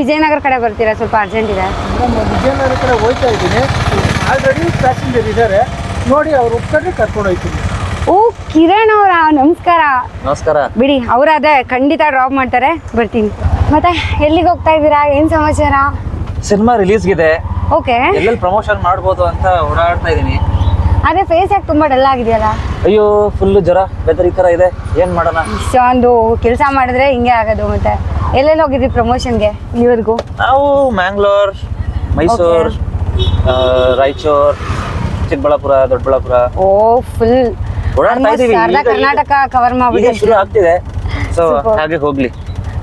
ವಿಜಯನಗರ ಕಡೆ ಬರ್ತೀರಾ? ಸ್ವಲ್ಪ ಅರ್ಜೆಂಟ್ ಇದೆ. ನಮ್ಮ ವಿಜಯನಗರ ಕಡೆ ಹೋಗ್ತಾ ಇದ್ದೀನಿ. ಆಲ್ರೆಡಿ ಪ್ಯಾಸೆಂಜರ್ ಇದ್ದಾರೆ. ನೋಡಿ ಅವ್ರು ಒಪ್ಕೊಂಡ್ರೆ ಕರ್ಕೊಂಡು ಹೋಗ್ತೀನಿ. ಓ ಕಿರಣ್ ಅವರ? ನಮಸ್ಕಾರ. ನಮಸ್ಕಾರ. ಬಿಡಿ ಅವರಾದ್ರೆ ಖಂಡಿತ ಡ್ರಾಪ್ ಮಾಡ್ತಾರೆ. ಬರ್ತೀನಿ. ಮತ್ತೆ ಎಲ್ಲಿಗೆ ಹೋಗ್ತಾ ಇದ್ದೀರಾ? ಏನ್ ಸಮಾಚಾರ? ಸಿನಿಮಾ ರಿಲೀಸ್ಗಿದೆ ಓಕೆ ಎಲ್ಲೆಲ್ಲಿ ಪ್ರಮೋಷನ್ ಮಾಡ್ಬೋದು ಅಂತ ಓಡಾಡ್ತಾ ಇದ್ದೀನಿ. ಅದೇ ಫೇಸ್ ಯಾಕೆ ತುಂಬಾ ಡಲ್ ಆಗಿದೆಯಲ್ಲ? ಅಯ್ಯೋ ಫುಲ್ ಜ್ವರ ವೆದರ್ ಈ ತರ ಇದೆ. ಏನ್ ಮಾಡೋಣ? ಇಷ್ಟೊಂದು ಕೆಲಸ ಮಾಡಿದ್ರೆ ಹಿಂಗೆ ಆಗೋದು ಮತ್ತೆ. ಎಲ್ಲೆಲ್ಲಿ ಹೋಗಿದ್ರಿ ಪ್ರಮೋಷನ್ಗೆ ಇಲ್ಲಿವರೆಗೂ? ನಾವು ಮ್ಯಾಂಗ್ಳೂರ್ ಮೈಸೂರ್ ರಾಯಚೂರ್ ಚಿಕ್ಕಬಳ್ಳಾಪುರ ದೊಡ್ಡಬಳ್ಳಾಪುರ. ಓ ಫುಲ್ ಕರ್ನಾಟಕ ಕವರ್ ಮಾಡ್ಬಿಟ್ಟು ಆಗ್ತಿದೆ. ಸೊ ಹಾಗೆ ಹೋಗ್ಲಿ.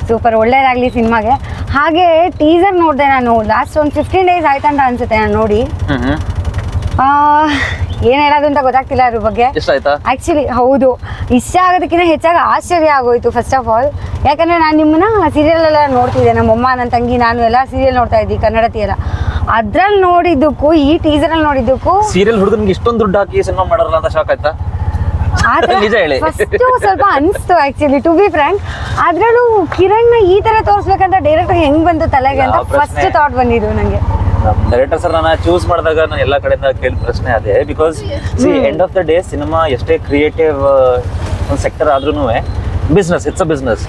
ಸೂಪರ್ ಒಳ್ಳೇದಾಗ್ಲಿ ಸಿನಿಮಾಗೆ. ಹಾಗೆ ಟೀಸರ್ ನೋಡಿದೆ ನಾನು. ಲಾಸ್ಟ್ ಒಂದು ಫಿಫ್ಟೀನ್ ಡೇಸ್ ಆಯ್ತಂತ ಅನ್ಸುತ್ತೆ ನಾನು ನೋಡಿ. ಏನ್ ಹೇಳೋದು ಅಂತ ಗೊತ್ತಾಗ್ತಿಲ್ಲ ಅದ್ರ ಬಗ್ಗೆ. ಇಷ್ಟ ಆಯ್ತಾ? ಆಕ್ಚುಲಿ ಹೌದು. ಇಷ್ಟ ಆಗೋದಕ್ಕಿಂತ ಹೆಚ್ಚಾಗಿ ಆಶ್ಚರ್ಯ ಆಗೋಯ್ತು ಫಸ್ಟ್ ಆಫ್ ಆಲ್ ಯಾಕಂದ್ರೆ ನಾನು ನಿಮ್ಮನ್ನ ಸೀರಿಯಲ್ ಎಲ್ಲ ನೋಡ್ತಿದ್ದೆ. ನಮ್ಮಮ್ಮ ನನ್ನ ತಂಗಿ ನಾನು ಎಲ್ಲ ಸೀರಿಯಲ್ ನೋಡ್ತಾ ಇದ್ದೀವಿ ಕನ್ನಡತಿ ಎಲ್ಲ. ಅದ್ರಲ್ಲಿ ನೋಡಿದ್ದಕ್ಕೂ ಈ ಟೀಸರ್ ಅಲ್ಲಿ ನೋಡಿದ್ದಕ್ಕೂ ಸೀರಿಯಲ್ ಹುಡುಗನ್ಗೆ ಇಷ್ಟೊಂದು ದುಡ್ಡು ಹಾಕಿ ಸಿನಿಮಾ ಮಾಡಲ್ಲ ಅಂತ ಶಾಕ್ ಆಯ್ತಾ. ಫಸ್ಟ್ ಸ್ವಲ್ಪ ಅನಿಸ್ತು ಆಕ್ಚುಲಿ ಟು ಬಿ ಫ್ರ್ಯಾಂಕ್ ಅದ್ರಲ್ಲೂ ಕಿರಣ್ ಈ ತರ ತೋರಿಸ್ಬೇಕಂತ ಡೈರೆಕ್ಟ್ ಹೆಂಗ್ ಬಂತು ತಲೆಗೆ ಅಂತ ಫಸ್ಟ್ ಥಾಟ್ ಬಂದಿದ್ದು ನಂಗೆ. ಡೈರೆಕ್ಟರ್ ಸರ್ ನಾನು ಚೂಸ್ ಮಾಡಿದಾಗ ನಾನು ಎಲ್ಲ ಕಡೆಯಿಂದ ಕೇಳಿದ ಪ್ರಶ್ನೆ ಅದೇ. Because see end of the day cinema ಎಷ್ಟೇ ಕ್ರಿಯೇಟಿವ್ ಒಂದು ಸೆಕ್ಟರ್ ಆದ್ರೂ business it's a business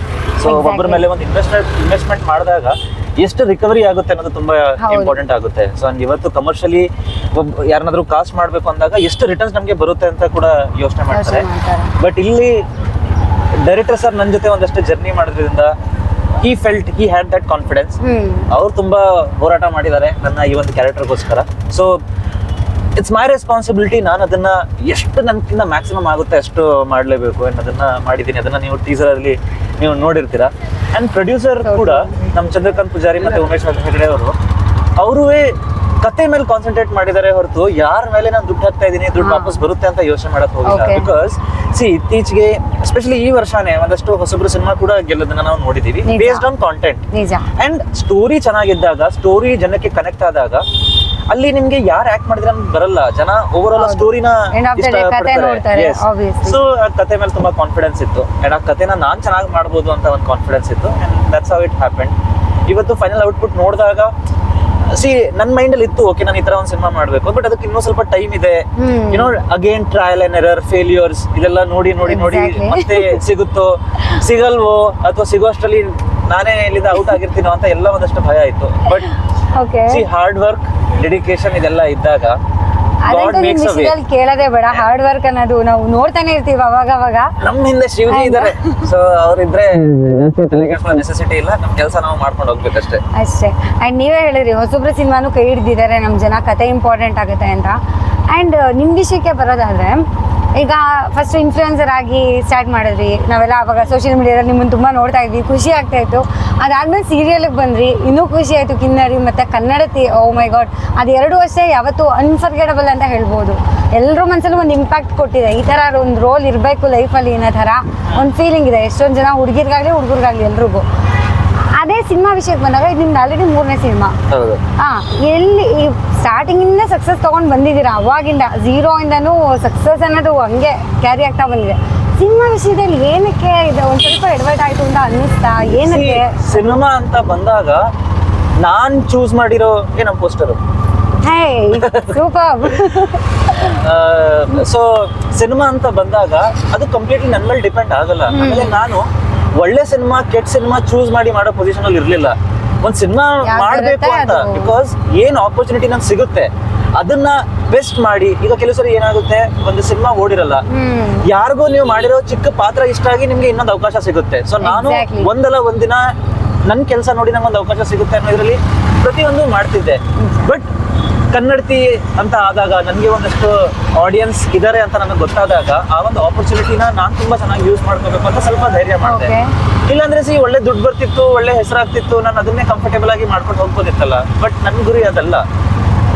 so. ಒಬ್ಬರ ಮೇಲೆ ಒಂದು ಇನ್ವೆಸ್ಟ್ ಇನ್ವೆಸ್ಟ್ಮೆಂಟ್ ಮಾಡಿದಾಗ ಎಷ್ಟು ರಿಕವರಿ ಆಗುತ್ತೆ ಅನ್ನೋದು ತುಂಬಾ ಇಂಪಾರ್ಟೆಂಟ್ ಆಗುತ್ತೆ. ಸೊ ಇವತ್ತು ಕಮರ್ಷಿಯಲಿ ಒಬ್ಬ ಯಾರನ್ನಾದ್ರೂ ಕಾಸ್ಟ್ ಮಾಡಬೇಕು ಅಂದಾಗ ಎಷ್ಟು ರಿಟರ್ನ್ಸ್ ನಮಗೆ ಬರುತ್ತೆ ಅಂತ ಕೂಡ ಯೋಚನೆ ಮಾಡ್ತಾರೆ. ಬಟ್ ಇಲ್ಲಿ ಡೈರೆಕ್ಟರ್ ಸರ್ ನನ್ನ ಜೊತೆ ಒಂದಷ್ಟು ಜರ್ನಿ ಮಾಡೋದ್ರಿಂದ he felt he had that confidence ಅವ್ರು ತುಂಬಾ ಹೋರಾಟ ಮಾಡಿದ್ದಾರೆ ನನ್ನ ಈ ಒಂದು ಕ್ಯಾರೆಕ್ಟರ್ಗೋಸ್ಕರ ಸೊ ಇಟ್ಸ್ ಮೈ ರೆಸ್ಪಾನ್ಸಿಬಿಲಿಟಿ ನಾನು ಅದನ್ನ ಎಷ್ಟು ನನ್ಕಿಂತ ಮ್ಯಾಕ್ಸಿಮಮ್ ಆಗುತ್ತೆ ಅಷ್ಟು ಮಾಡಲೇಬೇಕು ಅನ್ನೋದನ್ನ ಮಾಡಿದ್ದೀನಿ. ಅದನ್ನ ನೀವು ಟೀಸರ್ ಅಲ್ಲಿ ನೀವು ನೋಡಿರ್ತೀರಾ. ಅಂಡ್ ಪ್ರೊಡ್ಯೂಸರ್ ಕೂಡ ನಮ್ಮ ಚಂದ್ರಕಾಂತ್ ಪೂಜಾರಿ ಮತ್ತೆ ಉಮೇಶ್ ಹೆಗಡೆ ಅವರು ಅವರೂ ಕತೆ ಮೇಲೆ ಕಾನ್ಸಂಟ್ರೇಟ್ ಮಾಡಿದ್ದಾರೆ ಹೊರತು ಯಾರ ಮೇಲೆ ನಾನು ದುಡ್ಡು ಹಾಕ್ತಾ ಇದ್ದೀನಿ ದುಡ್ಡು ವಾಪಸ್ ಬರುತ್ತೆ ಅಂತ ಯೋಚನೆ ಮಾಡಕ್ ಹೋಗಿಲ್ಲ. ಬಿಕಾಸ್ ಸಿ ಇತ್ತೀಚೆಗೆ ಎಸ್ಪೆಷಲಿ ಈ ವರ್ಷನೇ ಒಂದಷ್ಟು ಹೊಸಬ್ರು ಸಿನಿಮಾ ಕೂಡ ಗೆಲ್ಲೋದನ್ನ ನಾವು ನೋಡಿದೀವಿ based on content and story ಚೆನ್ನಾಗಿದ್ದಾಗ story ಜನಕ್ಕೆ ಕನೆಕ್ಟ್ ಆದಾಗ ಅಲ್ಲಿ ನಿಮ್ಗೆ ಯಾರು ಆಕ್ಟ್ ಮಾಡಿದ್ರೆ ನಮ್ಗೆ ಬರಲ್ಲ. ಜನ ಓವರ್ ಆಲ್. ಸ್ಟೋರಿನ. ಸೊ ಕತೆ ಮೇಲೆ ತುಂಬಾ ಕಾನ್ಫಿಡೆನ್ಸ್ ಇತ್ತು. ಅಂಡ್ ಆ ಕತೆನ ನಾನ್ ಚೆನ್ನಾಗಿ ಮಾಡ್ಬೋದು ಅಂತ ಒಂದು ಕಾನ್ಫಿಡೆನ್ಸ್ ಇತ್ತು. And that's how it happen ಇವತ್ತು ಫೈನಲ್ ಔಟ್ಪುಟ್ ನೋಡಿದಾಗ ಸಿ ನನ್ನ ಮೈಂಡ್ ಅಲ್ಲಿ ಇತ್ತು ಓಕೆ ನಾನು ಈ ತರ ಒಂದು ಸಿನಿಮಾ ಮಾಡ್ಬೇಕು ಬಟ್ ಅದಕ್ಕೆ ಇನ್ನೂ ಸ್ವಲ್ಪ ಟೈಮ್ ಇದೆ. You know again trial and error failures ಇದೆಲ್ಲ ನೋಡಿ ನೋಡಿ ನೋಡಿ ಮತ್ತೆ ಸಿಗುತ್ತೋ ಸಿಗಲ್ವೋ ಅಥವಾ ಸಿಗೋಷ್ಟರಲ್ಲಿ ನಾನೇ ಇಲ್ಲಿಂದ ಔಟ್ ಆಗಿರ್ತೀನೋ ಅಂತ ಎಲ್ಲ ಒಂದಷ್ಟು ಭಯ ಇತ್ತು. But see hard work dedication ಇದೆಲ್ಲ ಇದ್ದಾಗ ವಿಷಯದಲ್ಲಿ ಕೇಳೋದೇ ಬೇಡ. ಹಾರ್ಡ್ ವರ್ಕ್ ಅನ್ನೋದು ನಾವು ನೋಡ್ತಾನೆ ಇರ್ತೀವಿ ಅವಾಗ ಅವಾಗ. ನಮ್ಮ ಹಿಂದೆ. ಶಿವಜಿ ಇದ್ದಾರೆ ಸೊ ಅವ್ರಿದ್ರೆ ನೆಸೆಸಿಟಿ ಇಲ್ಲ. ನಮ್ಮ ಕೆಲಸ ನಾವು ಮಾಡ್ಕೊಂಡು ಹೋಗ್ಬೇಕಷ್ಟೇ. ಅಷ್ಟೇ. ಅಂಡ್ ನೀವೇ ಹೇಳಿದ್ರಿ ಹೊಸಬ್ರು ಸಿನಿಮಾನು ಕೈ ಹಿಡ್ದಿದ್ದಾರೆ. ನಮ್ಮ ಜನ ಕತೆ ಇಂಪಾರ್ಟೆಂಟ್ ಆಗುತ್ತೆ ಅಂತ. ಅಂಡ್ ನಿಮ್ಮ ವಿಷಯಕ್ಕೆ ಬರೋದಾದ್ರೆ ಈಗ ಫಸ್ಟ್ ಇನ್ಫ್ಲೂಯೆನ್ಸರ್ ಆಗಿ ಸ್ಟಾರ್ಟ್ ಮಾಡಿದ್ರಿ. ನಾವೆಲ್ಲ ಅವಾಗ ಸೋಷಿಯಲ್ ಮೀಡಿಯಾದಲ್ಲಿ ನಿಮ್ಮನ್ನು ತುಂಬ ನೋಡ್ತಾ ಇದ್ವಿ. ಖುಷಿ ಆಗ್ತಾ ಇತ್ತು. ಅದಾದ್ಮೇಲೆ ಸೀರಿಯಲ್ಗೆ ಬಂದ್ರಿ. ಇನ್ನೂ ಖುಷಿ ಆಯಿತು ಕಿನ್ನರಿ ಮತ್ತು ಕನ್ನಡತಿ ಓ ಮೈ ಗಾಡ್ ಅದು ಎರಡು ವರ್ಷ ಯಾವತ್ತೂ ಅನ್ಫರ್ಗೆಟಬಲ್ ಅಂತ ಹೇಳ್ಬೋದು. ಎಲ್ಲರ ಮನಸ್ಸಲ್ಲೂ ಒಂದು ಇಂಪ್ಯಾಕ್ಟ್ ಕೊಟ್ಟಿದೆ. ಈ ಥರ ಒಂದು ರೋಲ್ ಇರಬೇಕು ಲೈಫಲ್ಲಿ ಅನ್ನೋ ಥರ ಒಂದು ಫೀಲಿಂಗ್ ಇದೆ. ಎಷ್ಟೊಂದು ಜನ ಹುಡುಗಿರ್ಗಾಗಲಿ ಹುಡುಗರಿಗಾಗಲಿ ಎಲ್ರಿಗೂ. ಅದೇ ಸಿನಿಮಾ ವಿಷಯಕ್ಕೆ ಬಂದಾಗ ಇದು ನಿಮ್ದು ಆಲ್ರೆಡಿ ಮೂರನೇ ಸಿನಿಮಾ. ಹೌದು. ಹಾ ಎಲ್ಲಿ ಸ್ಟಾರ್ಟಿಂಗ್ ಇಂದ ಸಕ್ಸಸ್ ತಗೊಂಡ್ ಬಂದಿದ್ದೀರಾ? ಅವಾಗಿಂದ ಝೀರೋ ಇಂದನು ಸಕ್ಸಸ್ ಅನ್ನೋದು ಹಂಗೆ ಕ್ಯಾರಿ ಆಗ್ತಾ ಬಂದಿದೆ. ಸಿನಿಮಾ ವಿಷಯದಲ್ಲಿ ಏನಕ್ಕೆ ಇದು ಒಂದ್ ಸ್ವಲ್ಪ ಎಡವಟ್ ಆಯ್ತು ಅಂತ ಅನ್ನಿಸ್ತಾ? ಏನಕ್ಕೆ? ಸಿನಿಮಾ ಅಂತ ಬಂದಾಗ ನಾನ್ ಚೂಸ್ ಮಾಡಿರೋ ಏನೋ ನಮ್ಮ poster hey super so cinema ಅಂತ ಬಂದಾಗ ಅದು ಕಂಪ್ಲೀಟ್ಲಿ ನನ್ನ ಮೇಲೆ ಡಿಪೆಂಡ್ ಆಗಲ್ಲ. ಆಮೇಲೆ ನಾನು ಒಳ್ಳೆ ಸಿನಿಮಾ ಕೆಟ್ಟ ಸಿನಿಮಾ ಚೂಸ್ ಮಾಡಿ ಮಾಡೋ ಪೊಸಿಷನ್ ಅಲ್ಲಿ ಇರ್ಲಿಲ್ಲ. ಒಂದ್ ಸಿನಿಮಾ ಮಾಡ್ಬೇಕು ಅಂತ. ಬಿಕಾಸ್ ಏನ್ ಆಪರ್ಚುನಿಟಿ ನಂಗೆ ಸಿಗುತ್ತೆ ಅದನ್ನ ಬೆಸ್ಟ್ ಮಾಡಿ ಈಗ ಕೆಲವು ಸರಿ ಏನಾಗುತ್ತೆ ಒಂದು ಸಿನಿಮಾ ಓಡಿರಲ್ಲ ಯಾರಿಗೂ ನೀವು ಮಾಡಿರೋ ಚಿಕ್ಕ ಪಾತ್ರ ಇಷ್ಟ ಆಗಿ ನಿಮ್ಗೆ ಇನ್ನೊಂದು ಅವಕಾಶ ಸಿಗುತ್ತೆ. ಸೊ ನಾನು. ಒಂದಲ್ಲ ಒಂದಿನ ನನ್ನ ಕೆಲಸ ನೋಡಿ ನಂಗೆ ಒಂದು ಅವಕಾಶ ಸಿಗುತ್ತೆ ಅನ್ನೋದ್ರಲ್ಲಿ ಪ್ರತಿಯೊಂದು ಮಾಡ್ತಿದ್ದೆ. ಬಟ್ ಕನ್ನಡತಿ ಅಂತ ಆದಾಗ ನನಗೆ ಒಂದಷ್ಟು ಆಡಿಯನ್ಸ್ ಇದ್ದಾರೆ ಅಂತ ನನಗೆ ಗೊತ್ತಾದಾಗ ಆ ಒಂದು ಆಪರ್ಚುನಿಟಿನ ನಾನು ತುಂಬಾ ಚೆನ್ನಾಗಿ ಯೂಸ್ ಮಾಡ್ಕೋಬೇಕು ಅಂತ ಸ್ವಲ್ಪ ಧೈರ್ಯ ಮಾಡಿದೆ. ಇಲ್ಲಾಂದ್ರೆ ಸಿ ಒಳ್ಳೆ ದುಡ್ಡು ಬರ್ತಿತ್ತು ಒಳ್ಳೆ ಹೆಸರಾಗ್ತಿತ್ತು ನಾನು ಅದನ್ನೇ ಕಂಫರ್ಟೇಬಲ್ ಆಗಿ ಮಾಡ್ಕೊಂಡು ಹೋಗ್ಬೋದಿತ್ತಲ್ಲ. ಬಟ್ ನನ್ನ ಗುರಿ ಅದಲ್ಲ.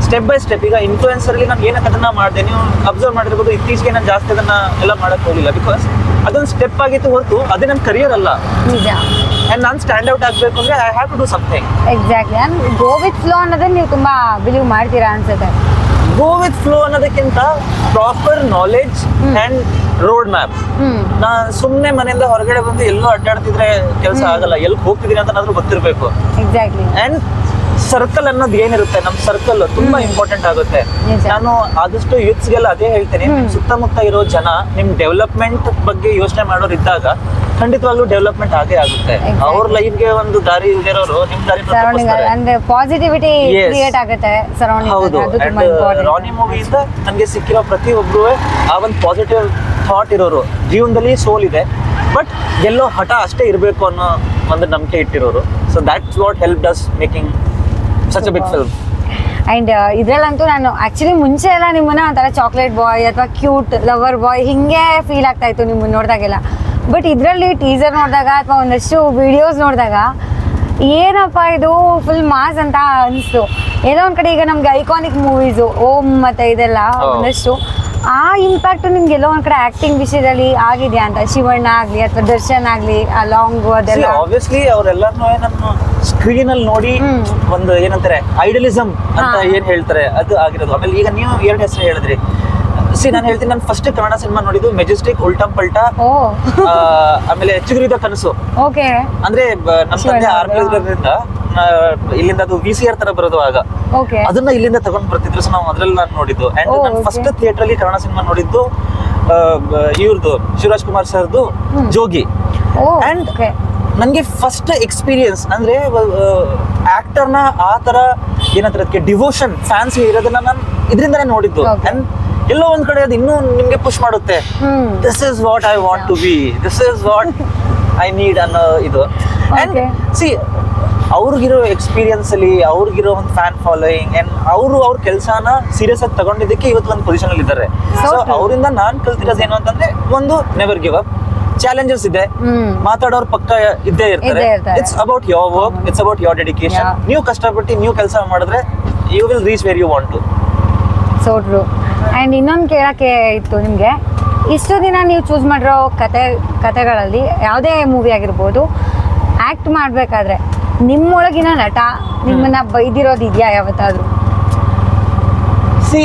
ಸ್ಟೆಪ್ ಬೈ ಸ್ಟೆಪ್ ಈಗ ಇನ್ಫ್ಲೂಯೆನ್ಸರ್ಲಿ ಅಲ್ಲಿ ನಾನು ಏನಕ್ಕೆ ಅದನ್ನ ಮಾಡಿದೆ? ನೀವು ಅಬ್ಸರ್ವ್ ಮಾಡಿರ್ಬೋದು ಇತ್ತೀಚೆಗೆ ನಾನು ಜಾಸ್ತಿ ಅದನ್ನ ಎಲ್ಲ ಮಾಡಕ್ ಹೋಗಿಲ್ಲ ಬಿಕಾಸ್ ಅದೊಂದು ಸ್ಟೆಪ್ ಆಗಿತ್ತು ಹೊರತು ಅದೇ ನನ್ನ ಕರಿಯರ್ ಅಲ್ಲ. ನಿಜ. ಅಂಡ್ ನಾನು ಸ್ಟ್ಯಾಂಡ್ ಔಟ್ ಆಗಬೇಕು ಅಂದ್ರೆ I have to do something exactly and go with flow ಅನ್ನೋದನ್ನ ನೀವು ತುಂಬಾ ಬಿಲೀವ್ ಮಾಡ್ತೀರಾ ಅನ್ಸುತ್ತೆ. ಗೋ ವಿತ್ ಫ್ಲೋ ಅನ್ನೋದಕ್ಕಿಂತ proper knowledge and road map ನಾ ಸುಮ್ಮನೆ ಮನೆಯಿಂದ ಹೊರಗಡೆ ಬಂದು ಎಲ್ಲೋ ಅಡ್ಡಾಡ್ತಿದ್ರೆ ಕೆಲಸ ಆಗಲ್ಲ. ಎಲ್ಲಿ ಹೋಗ್ತಿದೀನಿ ಅಂತ ಗೊತ್ತಿರಬೇಕು. ಎಕ್ಸಾಕ್ಟ್ಲಿ ಅಂಡ್ ಸರ್ಕಲ್ ಅನ್ನೋದು ಏನಿರುತ್ತೆ? ನಮ್ ಸರ್ಕಲ್ ತುಂಬಾ ಇಂಪಾರ್ಟೆಂಟ್ ಆಗುತ್ತೆ. ನಾನು ಆದಷ್ಟು ಯೂತ್ಸ್ ಗೆಲ್ಲ ಅದೇ ಹೇಳ್ತೇನೆ. ಸುತ್ತಮುತ್ತ ಇರೋ ಜನ ನಿಮ್ ಡೆವಲಪ್ಮೆಂಟ್ ಬಗ್ಗೆ ಯೋಚನೆ ಮಾಡೋರು ಇದ್ದಾಗ ಖಂಡಿತವಾಗ್ಲೂ ಡೆವಲಪ್ಮೆಂಟ್ ಆಗೇ ಆಗುತ್ತೆ. ಅವ್ರ ಅವ್ರ ಲೈಫ್ಗೆ ಒಂದು ದಾರಿ ಇಲ್ದಿರೋರು ನಿಮ್ ದಾರಿ ಅಂದ್ರೆ ಪಾಸಿಟಿವಿಟಿ. ಕ್ರಿಯೇಟ್ ಆಗುತ್ತೆ ಹೌದು. ರಾನಿ ಮೂವಿಯಿಂದ ನನಗೆ ಸಿಕ್ಕಿರೋ ಪ್ರತಿಯೊಬ್ರು ಆ ಒಂದು ಪಾಸಿಟಿವ್ ಥಾಟ್ ಇರೋರು. ಜೀವನದಲ್ಲಿ ಸೋಲ್ ಇದೆ. ಬಟ್ ಎಲ್ಲೋ ಹಠ ಅಷ್ಟೇ ಇರಬೇಕು ಅನ್ನೋ ಒಂದು ನಂಬಿಕೆ ಇಟ್ಟಿರೋರು. So that's what help does making such Super. Film and ಇದ್ರಲ್ಲಂತೂ ನಾನು ಆಕ್ಚುಲಿ ಮುಂಚೆ ಎಲ್ಲ ನಿಮ್ಮನ್ನ ಒಂಥರ ಚಾಕ್ಲೇಟ್ ಬಾಯ್ ಅಥವಾ ಕ್ಯೂಟ್ ಲವರ್ ಬಾಯ್ ಹಿಂಗೆ ಫೀಲ್ ಆಗ್ತಾ ಇತ್ತು ನಿಮ್ಮನ್ನ ನೋಡಿದಾಗೆಲ್ಲ. ಬಟ್ ಇದರಲ್ಲಿ ಟೀಸರ್ ನೋಡಿದಾಗ ಅಥವಾ ಒಂದಷ್ಟು ವಿಡಿಯೋಸ್ ನೋಡಿದಾಗ ಏನಪ್ಪ ಇದು ಫುಲ್ ಮಾಸ್ ಅಂತ ಅನಿಸ್ತು. ಏನೋ ಒಂದ್ ಕಡೆ ಈಗ ನಮ್ಗೆ ಐಕಾನಿಕ್ ಮೂವೀಸು ಓಂ ಮತ್ತೆ ಇದೆಲ್ಲ ಒಂದಷ್ಟು. ಆ ಇಂಪ್ಯಾಕ್ಟ್ ನಿಮ್ಗೆ ಎಲ್ಲೋ ಒಂದ್ ಕಡೆ ಆಕ್ಟಿಂಗ್ ವಿಷಯದಲ್ಲಿ ಆಗಿದೆಯಾ ಅಂತ ಶಿವಣ್ಣ ಆಗ್ಲಿ ಅಥವಾ ದರ್ಶನ್ ಆಗ್ಲಿ ಆ ಲಾಂಗ್ ಅದೆಲ್ಲ? ಆಬ್ವಿಯಸ್ಲಿ ಅವರೆಲ್ಲರನ್ನೂ ನಮ್ಮ ಸ್ಕ್ರೀನ್ ಅಲ್ಲಿ ನೋಡಿ ಒಂದು ಏನಂತಾರೆ ಐಡಲಿಸಮ್ ಅಂತ. ಏನ್ ಹೇಳ್ತಾರೆ ಅದು ಆಗಿರೋದು. ಆಮೇಲೆ ಈಗ ನೀವು ಎರಡು ಹೆಸರು ಹೇಳಿದ್ರಿ. ಸಿ ನಾನು ಹೇಳ್ತೀನಿ ನಾನು ಫಸ್ಟ್ ಕನ್ನಡ ಸಿನಿಮಾ ನೋಡಿದ್ದು ಮೆಜೆಸ್ಟಿಕ್ ಉಲ್ಟಾ ಪಲ್ಟಾ ಆಮೇಲೆ ಚಿಗುರಿದ ಕನಸು ಓಕೆ ಅಂದ್ರೆ ನಮ್ಮ ತಂದೆ ಆರ್ ಅವ್ರದ್ದು. ಇರೋದ್ರಿಂದ ಆ, ಇಲ್ಲಿಂದ ಅದು ವಿ ಸಿ ಆರ್ ತರ ಬರೋದು ಆಗ. ಅದನ್ನ ಇಲ್ಲಿಂದ ತಗೊಂಡ್ ಬರ್ತಿದ್ರು ಸೊ ನಾವು ಅದ್ರಲ್ಲಿ ನಾನು ನೋಡಿದ್ದು. ಅಂಡ್ ನಾನು ಫಸ್ಟ್ ಥಿಯೇಟರ್ ಅಲ್ಲಿ ಕನ್ನಡ ಸಿನಿಮಾ ನೋಡಿದ್ದು ಇವ್ರದ್ದು ಶಿವರಾಜ್ ಕುಮಾರ್ ಸರ್ದು ಜೋಗಿ. ಅಂಡ್ ನನ್ಗೆ ಫಸ್ಟ್ ಎಕ್ಸ್ಪೀರಿಯನ್ಸ್ ಅಂದ್ರೆ ಆಕ್ಟರ್ನ ಆ ತರ ಏನಂತಾರೆ ಅದಕ್ಕೆ ಡಿವೋಷನ್ ಫ್ಯಾನ್ಸ್ ಇರೋದನ್ನ ನಾನು ಇದರಿಂದನೇ ನೋಡಿದ್ದು. ಅಂಡ್ ಎಲ್ಲೋ ಒಂದ್ ಕಡೆ ಅದು ಇನ್ನೂ ನಿಮ್ಗೆ ಪುಷ್ ಮಾಡುತ್ತೆ. This is what I want to be this is what I need ಅನ್ನೋ ಇದು. ಅಂಡ್. ಸಿ ಅವ್ರಿಗಿರೋ ಎಕ್ಸ್ಪೀರಿಯನ್ಸ್ ಅಲ್ಲಿ ಅವ್ರಿಗಿರೋ ಒಂದು ಫ್ಯಾನ್ ಫಾಲೋಯಿಂಗ್ ಅಂಡ್ ಅವರು ಅವ್ರ ಕೆಲಸನ ಸೀರಿಯಸ್ ಆಗಿ ತಗೊಂಡಿದ್ದಕ್ಕೆ ಇವತ್ತು ಒಂದು ಪೊಸಿಷನ್ ಅಲ್ಲಿ ಇದ್ದಾರೆ. ಸೊ ಅವರಿಂದ ನಾನು ಕಲ್ತಿರೋದು ಏನು ಅಂತಂದ್ರೆ ಒಂದು ನೆವರ್ ಗಿವ್ ಅಪ್ ಚಾಲೆಂಜಸ್ ಇದೆ. ಮಾತಾಡೋರು ಪಕ್ಕ ಇದ್ದೇ ಇರ್ತಾರೆ. It's about your work it's about your dedication. ನೀವು ಕಷ್ಟಪಟ್ಟು ನೀವು ಕೆಲಸ ಮಾಡಿದ್ರೆ you will reach where you want to so true and ಇನ್ನೊಂದು ಕೇಳೋಕ್ಕೆ ಇತ್ತು ನಿಮಗೆ. ಇಷ್ಟು ದಿನ ನೀವು ಚೂಸ್ ಮಾಡಿರೋ ಕತೆ ಕತೆಗಳಲ್ಲಿ ಯಾವುದೇ ಮೂವಿ ಆಗಿರ್ಬೋದು ಆ್ಯಕ್ಟ್ ಮಾಡಬೇಕಾದ್ರೆ ನಿಮ್ಮೊಳಗಿನ ನಟ ನಿಮ್ಮನ್ನ ಬೈದಿರೋದು ಇದೆಯಾ ಯಾವತ್ತಾದರೂ? ಸಿ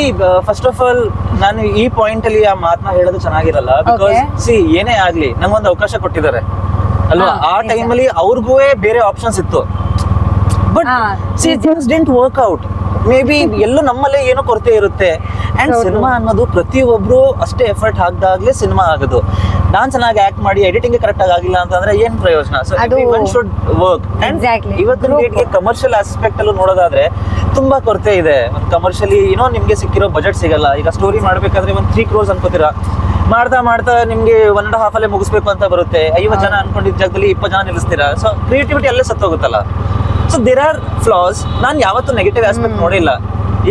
ಫಸ್ಟ್ ಆಫ್ ಆಲ್ ನಾನು ಈ ಪಾಯಿಂಟ್ ಅಲ್ಲಿ ಆ ಮಾತನ್ನ ಹೇಳೋದು ಚೆನ್ನಾಗಿರಲ್ಲ. ಬಿಕಾಸ್. ಸಿ ಏನೇ ಆಗ್ಲಿ ನಂಗೊಂದು ಅವಕಾಶ ಕೊಟ್ಟಿದ್ದಾರೆ. ಅಲ್ವಾ? ಆ ಟೈಮ್ ಅಲ್ಲಿ ಅವ್ರಿಗೂ ಬೇರೆ ಆಪ್ಷನ್ಸ್ ಇತ್ತು. But see things didn't work out maybe ಎಲ್ಲೂ ನಮ್ಮಲ್ಲೇ ಏನೋ ಕೊರತೆ ಇರುತ್ತೆ. ಅಂಡ್. ಸಿನಿಮಾ ಅನ್ನೋದು ಪ್ರತಿಯೊಬ್ರು ಅಷ್ಟೇ ಎಫರ್ಟ್ ಹಾಕ್ದಾಗ್ಲೇ ಸಿನಿಮಾ ಆಗೋದು. ನಾನ್ ಚೆನ್ನಾಗಿ ಆಕ್ಟ್ ಮಾಡಿ ಎಡಿಟಿಂಗ್ ಕರೆಕ್ಟ್ ಆಗಿ ಆಗಿಲ್ಲ ಅಂತಂದ್ರೆ ಏನ್ ಪ್ರಯೋಜನ? So one should work. ಇವತ್ತಿನ ಡೇಟ್ಗೆ ಕಮರ್ಷಿಯಲ್ ಆಸ್ಪೆಕ್ಟ್ ಅಲ್ಲೂ ನೋಡೋದಾದ್ರೆ ತುಂಬಾ ಕೊರತೆ ಇದೆ. ಕಮರ್ಷಿಯಲಿ ಏನೋ ನಿಮ್ಗೆ ಸಿಕ್ಕಿರೋ ಬಜೆಟ್ ಸಿಗಲ್ಲ. ಈಗ ಸ್ಟೋರಿ ಮಾಡ್ಬೇಕಾದ್ರೆ ಒಂದ್ ತ್ರೀ ಕ್ರೋಸ್ ಅನ್ಕೋತೀರಾ? ಮಾಡ್ತಾ ಮಾಡ್ತಾ ನಿಮ್ಗೆ ಒನ್ ಅಂಡ್ ಹಾಫ್ ಅಲ್ಲೇ ಮುಗಿಸ್ಬೇಕು ಅಂತ ಬರುತ್ತೆ. ಐವತ್ತು ಜನ ಅನ್ಕೊಂಡಿದ್ದ ಜಾಗದಲ್ಲಿ ಇಪ್ಪತ್ತು ಜನ ನಿಲ್ಲಿಸ್ತೀರಾ? ಸೊ ಕ್ರಿಯೇಟಿವಿಟಿ ಅಲ್ಲೇ ಸತ್ತೋಗುತ್ತಲ್ಲ. ಸೊ ದೇರ್ ಆರ್ ಫ್ಲಾಸ್ ನಾನು ಯಾವತ್ತೂ ನೆಗೆಟಿವ್ ಆಸ್ಪೆಕ್ಟ್. ನೋಡಿಲ್ಲ.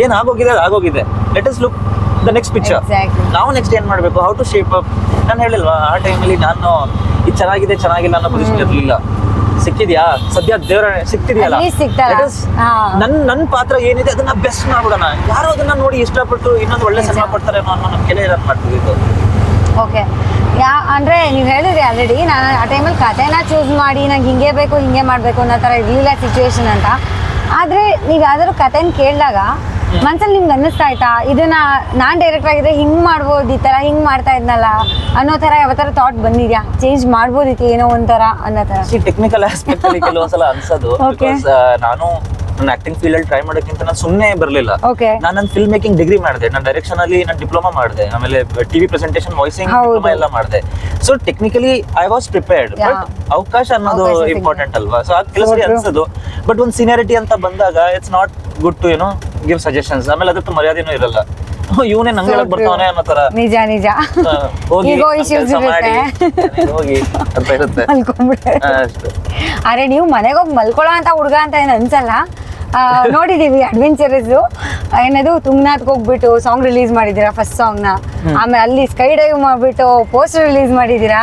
ಏನ್ ಆಗೋಗಿದೆ ಅದು ಆಗೋಗಿದೆ. Let us look the next picture. ನಾವು ನೆಕ್ಸ್ಟ್ ಏನ್ ಮಾಡಬೇಕು? ಹೌ ಟು ಶೇಪ್ ಅಪ್ ನಾನು ಹೇಳಿಲ್ವಾ ಆ ಟೈಮಲ್ಲಿ ನಾನು ಇದು ಚೆನ್ನಾಗಿದೆ ಚೆನ್ನಾಗಿಲ್ಲ ಅನ್ನೋ ಪೊಸಿಷನ್ ಇರಲಿಲ್ಲ. ಸಿಕ್ಕಿದ್ಯಾ? ಸದ್ಯ ದೇವರ ಸಿಕ್ತಿದೆಯಲ್ಲ? ನನ್ನ ನನ್ನ ಪಾತ್ರ ಏನಿದೆ ಅದನ್ನ ಬೆಸ್ಟ್ ಮಾಡ್ಬಿಡೋಣ. ಯಾರು ಅದನ್ನ ನೋಡಿ ಇಷ್ಟಪಟ್ಟು ಇನ್ನೊಂದು ಒಳ್ಳೆ ಸಿನಿಮಾ. ಕೊಡ್ತಾರೆ ಅನ್ನೋ ನಮ್ಮ ಕೆಲ ಇರೋದು ಮಾಡ್ತಿದ್ದು ಓಕೆ ಯಾ ಅಂದರೆ ನೀವು ಹೇಳಿದ್ರಿ ಆಲ್ರೆಡಿ ನಾನು ಆ ಟೈಮಲ್ಲಿ ಕತೆನ ಚೂಸ್ ಮಾಡಿ ನಂಗೆ ಹಿಂಗೆ ಬೇಕು ಹಿಂಗೆ ಮಾಡಬೇಕು ಅನ್ನೋ ಥರ ಇರಲಿಲ್ಲ ಸಿಚುವೇಶನ್ ಅಂತ. ಆದರೆ ನೀವು ಯಾವ್ದಾದ್ರು ಕತೆನ ಕೇಳಿದಾಗ ಮನ್ಸಲ್ಲಿ ನಿಮ್ಗೆ ಅನ್ನಿಸ್ತಾ ಆಯ್ತಾ? ಇದನ್ನ ನಾನು ಡೈರೆಕ್ಟ್ ಆಗಿದ್ರೆ ಹಿಂಗ್ ಮಾಡ್ಬೋದು ಈ ತರ ಹಿಂಗ್ ಮಾಡ್ತಾ ಇದ್ನಲ್ಲ? ಅನ್ನೋ ತರ ಯಾವ ತರ ಥಾಟ್ ಬಂದಿದ್ಯಾ ಚೇಂಜ್ ಮಾಡ್ಬೋದಿತ್ತು ಏನೋ ಒಂಥರ ಅನ್ನೋ ತರ. ಟೆಕ್ನಿಕಲ್ ಆಸ್ಪೆಕ್ಟ್ ಅಲ್ಲಿ ಕೆಲವೊಂದ್ಸಲ ಅನ್ಸೋದು. ಬಿಕಾಸ್ ನಾನು ನನ್ನ ಆಕ್ಟಿಂಗ್ ಫೀಲ್ಡ್ ಅಲ್ಲಿ ಟ್ರೈ ಮಾಡೋಕ್ಕಿಂತ ನಾನು ಸುಮ್ಮನೆ ಬರಲಿಲ್ಲ. ಓಕೆ ನಾನು ನನ್ನ ಫಿಲ್ಮ್ ಮೇಕಿಂಗ್ ಡಿಗ್ರಿ ಮಾಡಿದೆ. ನಾನು ಡೈರೆಕ್ಷನ್ ಅಲ್ಲಿ ನಾನು ಡಿಪ್ಲೊಮಾ ಮಾಡಿದೆ. ಆಮೇಲೆ ಟಿವಿ ಪ್ರೆಸೆಂಟೇಷನ್ ವಾಯ್ಸಿಂಗ್. ಡಿಪ್ಲೊಮಾ ಎಲ್ಲ ಮಾಡಿದೆ. So technically I was prepared. But ಅವಕಾಶ ಅನ್ನೋದು ಇಂಪಾರ್ಟೆಂಟ್ ಅಲ್ವಾ? ಸೊ ಆ ಕೆಲಸ ಅನ್ಸೋದು. ಬಟ್ ಒಂದು ಸೀನಿಯಾರಿಟಿ ಅಂತ ಬಂದಾಗ ಇಟ್ಸ್ ನಾಟ್ ಗುಡ್ ಟು ಏನೋ ಗಿವ್ ಸಜೆಷನ್ಸ್ ಆಮೇಲೆ ಅದಕ್ಕೆ ಮರ್ಯಾದೆನೂ ಇರಲ್ಲ. ಇವನೇ ನಂಗೆ ಹೇಳಕ್ ಬರ್ತಾವನೆ ಅನ್ನೋ ತರ. ನಿಜ ನಿಜ. ಹೋಗಿ Ego issues ಕೆಲ್ಸ ಮಾಡಿ ಹೋಗಿ ಅಂತ ಇರುತ್ತೆ. ಮಲ್ಕೊಂಡ್ಬಿಟ್ಟೆ ಅರೆ ನೀವು ಮನೆಗೆ ಹೋಗಿ ಮಲ್ಕೊಳ್ಳೋ ಅಂತ ಹುಡುಗ ಅಂತ ಏನು ಅನ್ಸಲ್ಲ? ನೋಡಿದೀವಿ ಅಡ್ವೆಂಚರಸ್ ಏನದು ತುಂಗನಾಥ್ ಹೋಗ್ಬಿಟ್ಟು ಸಾಂಗ್ ರಿಲೀಸ್ ಮಾಡಿದ್ದೀರಾ ಫಸ್ಟ್ ಸಾಂಗ್ನ ಆಮೇಲೆ ಅಲ್ಲಿ ಸ್ಕೈ ಡೈವ್ ಮಾಡ್ಬಿಟ್ಟು ಪೋಸ್ಟರ್ ರಿಲೀಸ್ ಮಾಡಿದ್ದೀರಾ?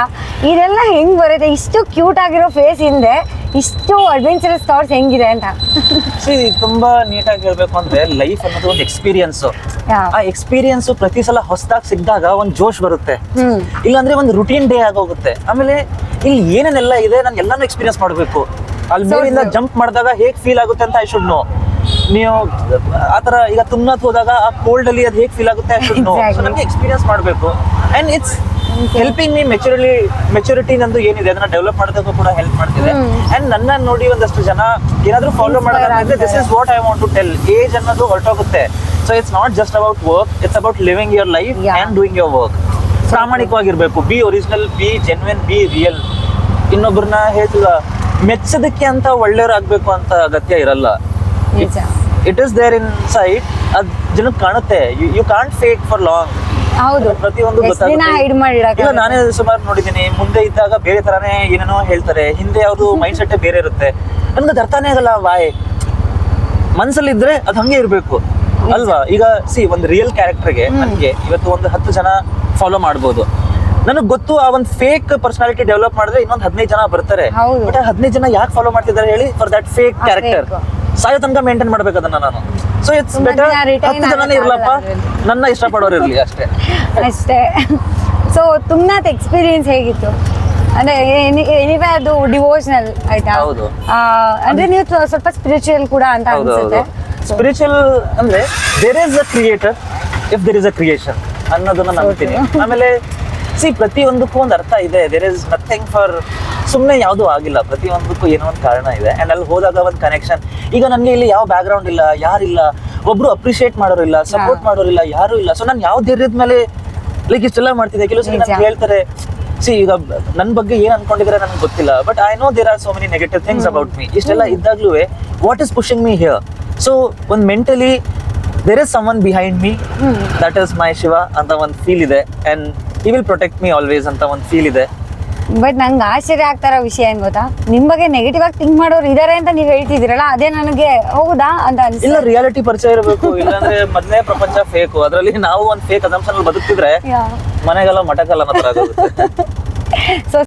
ಇದೆಲ್ಲ ಹೆಂಗ್ ಬರುತ್ತೆ? ಇಷ್ಟು ಕ್ಯೂಟ್ ಆಗಿರೋ ಫೇಸ್ ಹಿಂದೆ ಇಷ್ಟು ಅಡ್ವೆಂಚರಸ್ ಥಾಟ್ಸ್ ಹೆಂಗಿದೆ ಅಂತ. ತುಂಬಾ ನೀಟಾಗಿ ಹೇಳ್ಬೇಕು ಅಂದ್ರೆ ಲೈಫ್ ಅನ್ನೋದು ಒಂದು ಎಕ್ಸ್ಪೀರಿಯನ್ಸ್ ಆ ಎಕ್ಸ್ಪೀರಿಯನ್ಸ್ ಪ್ರತಿ ಸಲ ಹೊಸದಾಗಿ ಸಿಕ್ಕಿದಾಗ ಒಂದು ಜೋಶ್ ಬರುತ್ತೆ. ಇಲ್ಲಾಂದ್ರೆ ಒಂದು ರುಟೀನ್ ಡೇ ಆಗೋಗುತ್ತೆ. ಆಮೇಲೆ ಇಲ್ಲಿ ಏನೇನೆಲ್ಲ ಇದೆ ನಾನು ಎಲ್ಲಾನು ಎಕ್ಸ್ಪೀರಿಯನ್ಸ್ ಮಾಡಬೇಕು. ಅಲ್ಲಿ ಮೇಲಿಂದ ಜಂಪ್ ಮಾಡಿದಾಗ ಹೇಗ್ ಫೀಲ್ ಆಗುತ್ತೆ ಅಂತ ಐ ಶುಡ್ ನೋ ನೀವು ಆತರ ಈಗ ತುಂಬಾ ಹೋದಾಗ ಆ ಕೋಲ್ಡ್ ಅಲ್ಲಿ ಅದು ಹೇಗೆ ಫೀಲ್ ಆಗುತ್ತೆ ಐ ಶುಡ್ ನೋ ಸೊ ನಮಗೆ ಎಕ್ಸ್ಪೀರಿಯನ್ಸ್ ಮಾಡಬೇಕು. And it's helping me maturity maturity ನಂದು ಏನಿದೆ ಅದನ್ನ ಡೆವಲಪ್ ಮಾಡೋದಕ್ಕೂ ಕೂಡ ಹೆಲ್ಪ್ ಮಾಡ್ತಿದೆ. ಅಂಡ್ ನನ್ನ ನೋಡಿ ಒಂದಷ್ಟು ಜನ ಏನಾದ್ರೂ ಫಾಲೋ ಮಾಡೋದಾದ್ರೆ this is what I want to tell age ಅನ್ನೋದು ಹೊರಟೋಗುತ್ತೆ. So it's not just about work it's about living your life and and doing your work ಪ್ರಾಮಾಣಿಕವಾಗಿರ್ಬೇಕು. Be original be genuine be real ಇನ್ನೊಬ್ಬರನ್ನ ಹೇಳ್ತಿಲ್ಲ ಮೆಚ್ಚೋದಕ್ಕೆ ಅಂತ ಒಳ್ಳೆಯವರಾಗಬೇಕು ಅಂತ ಅಗತ್ಯ ಇರಲ್ಲ. It is there in sight ಅದ್ ಜನಕ್ಕೆ ಕಾಣುತ್ತೆ. You can't fake for long ಹೌದು. ಪ್ರತಿಯೊಂದು ಇಲ್ಲ ನಾನೇ ಸುಮಾರು ನೋಡಿದ್ದೀನಿ. ಮುಂದೆ ಇದ್ದಾಗ ಬೇರೆ ತರಾನೇ ಏನೇನೋ ಹೇಳ್ತಾರೆ. ಹಿಂದೆ ಅವ್ರದ್ದು ಮೈಂಡ್ ಸೆಟ್ ಬೇರೆ ಇರುತ್ತೆ. ನನಗೆ ಅದು ಅರ್ಥನೇ ಆಗಲ್ಲ. ವಾಯ್ ಮನ್ಸಲ್ಲಿ ಇದ್ರೆ ಅದು ಹಂಗೆ ಇರಬೇಕು. ಅಲ್ವಾ? ಈಗ ಸಿ ಒಂದು ರಿಯಲ್ ಕ್ಯಾರೆಕ್ಟರ್ಗೆ ನನಗೆ ಇವತ್ತು ಒಂದು ಹತ್ತು ಜನ ಫಾಲೋ ಮಾಡ್ಬೋದು. ನನಗೆ ಗೊತ್ತು ಆ ಒಂದು ಫೇಕ್ ಪರ್ಸನಾಲಿಟಿ ಡೆವಲಪ್ ಮಾಡಿದ್ರೆ ಇನ್ನೊಂದು ಹದಿನೈದು ಜನ ಬರ್ತಾರೆ. ಹೌದು. ಬಟ್ ಹದಿನೈದು ಜನ ಯಾಕೆ ಫಾಲೋ ಮಾಡ್ತಿದ್ದಾರೆ ಹೇಳಿ ಫಾರ್ ದಟ್ ಫೇಕ್ ಕ್ಯಾರೆಕ್ಟರ್. ಸಾಯೋ ತನಕ ಮೇಂಟೈನ್ ಮಾಡ್ಬೇಕು ಅದನ್ನ ನಾನು. ಸೊ ಇಟ್ಸ್ ಬೆಟರ್ ಹತ್ತು ಜನ ಇರ್ಲಪ್ಪ. ನನ್ನ ಇಷ್ಟಪಡೋರು ಇರ್ಲಿ ಅಷ್ಟೇ. ಅಷ್ಟೇ. ಸೊ ತುಮ್ನಾಥ್ ಎಕ್ಸ್ಪೀರಿಯನ್ಸ್ ಹೇಗಿತ್ತು? ಅಂದ್ರೆ ಎನಿವೆ ಅದು ಡಿವೋಷನಲ್ ಆಯ್ತಾ? ಹೌದು. ಅಂದ್ರೆ ನೀವು ಸ್ವ- ಸ್ವಲ್ಪ ಸ್ಪಿರಿಚುವಲ್ ಕೂಡ ಅಂತ ಅನ್ಸುತ್ತೆ. ಸ್ಪಿರಿಚುವಲ್ ಅಂದ್ರೆ there is a creator if there is a creation ಅನ್ನೋದನ್ನ ನಂಬ್ತೀನಿ. ಆಮೇಲೆ ಸಿ ಪ್ರತಿಯೊಂದಕ್ಕೂ ಒಂದು ಅರ್ಥ ಇದೆ. ದೇರ್ ಇಸ್ ನಥಿಂಗ್ ಫಾರ್ ಸುಮ್ಮನೆ ಯಾವುದು ಆಗಿಲ್ಲ. ಪ್ರತಿಯೊಂದಕ್ಕೂ ಏನೋ ಒಂದು ಕಾರಣ ಇದೆ. ಆ್ಯಂಡ್ ಅಲ್ಲಿ ಹೋದಾಗ ಒಂದು ಕನೆಕ್ಷನ್ ಈಗ ನನಗೆ ಇಲ್ಲಿ ಯಾವ ಬ್ಯಾಕ್ ಗ್ರೌಂಡ್ ಇಲ್ಲ ಯಾರಿಲ್ಲ ಒಬ್ರು ಅಪ್ರಿಷಿಯೇಟ್ ಮಾಡೋರಿಲ್ಲ ಸಪೋರ್ಟ್ ಮಾಡೋರಿಲ್ಲ ಯಾರು ಇಲ್ಲ. ಸೊ ನಾನು ಯಾವ ಧೈರ್ಯದ ಮೇಲೆ ಲೈಕ್ ಇಷ್ಟೆಲ್ಲ ಮಾಡ್ತಿದ್ದೆ. ಕೆಲವು ಸಲ. ನನ್ಗೆ ಹೇಳ್ತಾರೆ ಸಿ ಈಗ ನನ್ನ ಬಗ್ಗೆ ಏನು ಅನ್ಕೊಂಡಿದ್ರೆ ನನಗೆ ಗೊತ್ತಿಲ್ಲ. But I know there are so many negative things about me ಇಷ್ಟೆಲ್ಲ ಇದ್ದಾಗ್ಲೂ what is pushing me here so ಒಂದು mentally there is someone behind me that is my Shiva ಅಂತ ಒಂದು ಫೀಲ್ ಇದೆ. ಅಂಡ್ ಈ ವಿಲ್ ಪ್ರೊಟೆಕ್ಟ್ ಮೀ ಆಲ್ವೇಸ್ ಅಂತ ಒಂದು feel ಇದೆ. But ನಂಗೆ ಆಶ್ಚರ್ಯ ಆಗ್ತಾರ ವಿಷಯ ಏನ್ ಗೊತ್ತಾ? ನಿಮ್ ಬಗ್ಗೆ ನೆಗೆಟಿವ್ ಆಗಿ ಥಿಂಕ್ ಮಾಡೋರು ಇದಾರೆ ಅಂತ ನೀವು ಹೇಳ್ತಿದ್ದೀರಲ್ಲ ಅದೇ ನನಗೆ ಹೌದಾ ಅಂತ ಇಲ್ಲ ಅನ್ಸುತ್ತೆ ರಿಯಾಲಿಟಿ ಪರಿಚಯ ಇರಬೇಕು ಇಲ್ಲಾಂದ್ರೆ ಮೊದಲನೇ ಪ್ರಪಂಚ ಫೇಕ್ ಅದರಲ್ಲಿ ನಾವು ಒಂದು ಫೇಕ್ ಅದಂಶನ್ ಬದುಕ್ತಿದ್ರೆ. ಮನೆಗೆಲ್ಲ ಮಟಕಲ್ಲ ಮಾತ್ರ ಆಗೋಗುತ್ತೆ. ಸೊ